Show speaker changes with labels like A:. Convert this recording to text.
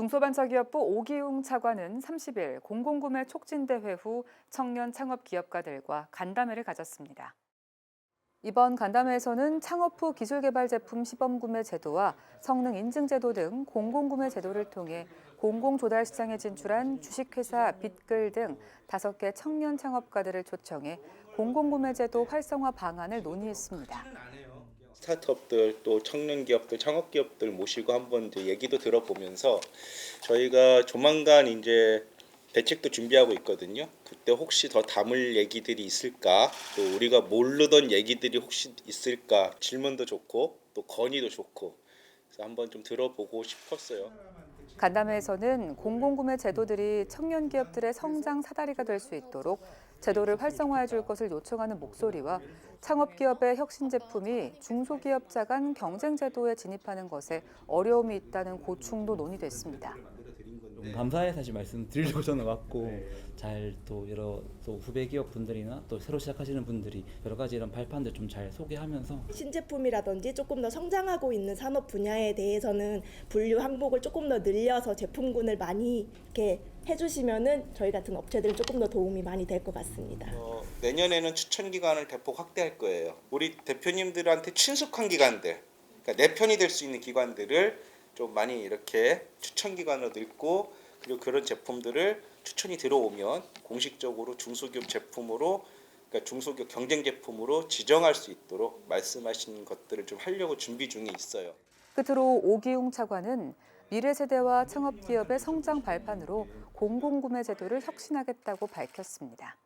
A: 중소벤처기업부 오기웅 차관은 30일 공공구매 촉진대회 후 청년 창업 기업가들과 간담회를 가졌습니다. 이번 간담회에서는 창업 후 기술개발 제품 시범구매 제도와 성능 인증 제도 등 공공구매 제도를 통해 공공조달 시장에 진출한 주식회사 빗글 등 다섯 개 청년 창업가들을 초청해 공공구매 제도 활성화 방안을 논의했습니다.
B: 스타트업들 또 청년 기업들 창업 기업들 모시고 한번 이제 얘기도 들어보면서 저희가 조만간 이제 대책도 준비하고 있거든요. 그때 혹시 더 담을 얘기들이 있을까? 또 우리가 모르던 얘기들이 혹시 있을까? 질문도 좋고 또 건의도 좋고 그래서 한번 좀 들어보고 싶었어요.
A: 간담회에서는 공공구매 제도들이 청년 기업들의 성장 사다리가 될 수 있도록 제도를 활성화해 줄 것을 요청하는 목소리와 창업 기업의 혁신 제품이 중소기업자 간 경쟁 제도에 진입하는 것에 어려움이 있다는 고충도 논의됐습니다.
C: 좀 감사의 사실 말씀드리려고 저는 왔고 잘또 여러 또 후배 기업 분들이나 또 새로 시작하시는 분들이 여러 가지 이런 발판들 좀 잘 소개하면서
D: 신제품이라든지 조금 더 성장하고 있는 산업 분야에 대해서는 분류 항목을 조금 더 늘려서 제품군을 많이 이렇게 해주시면은 저희 같은 업체들은 조금 더 도움이 많이 될 것 같습니다.
B: 어, 내년에는 추천 기간을 대폭 확대할 거예요. 우리 대표님들한테 친숙한 기관들, 그러니까 내 편이 될 수 있는 기관들을 좀 많이 이렇게 추천 기관으로 넣고 그리고 그런 제품들을 추천이 들어오면 공식적으로 중소기업 제품으로 그러니까 중소기업 경쟁 제품으로 지정할 수 있도록 말씀하신 것들을 좀 하려고 준비 중에 있어요.
A: 끝으로 오기웅 차관은 미래 세대와 창업 기업의 성장 발판으로 공공구매 제도를 혁신하겠다고 밝혔습니다.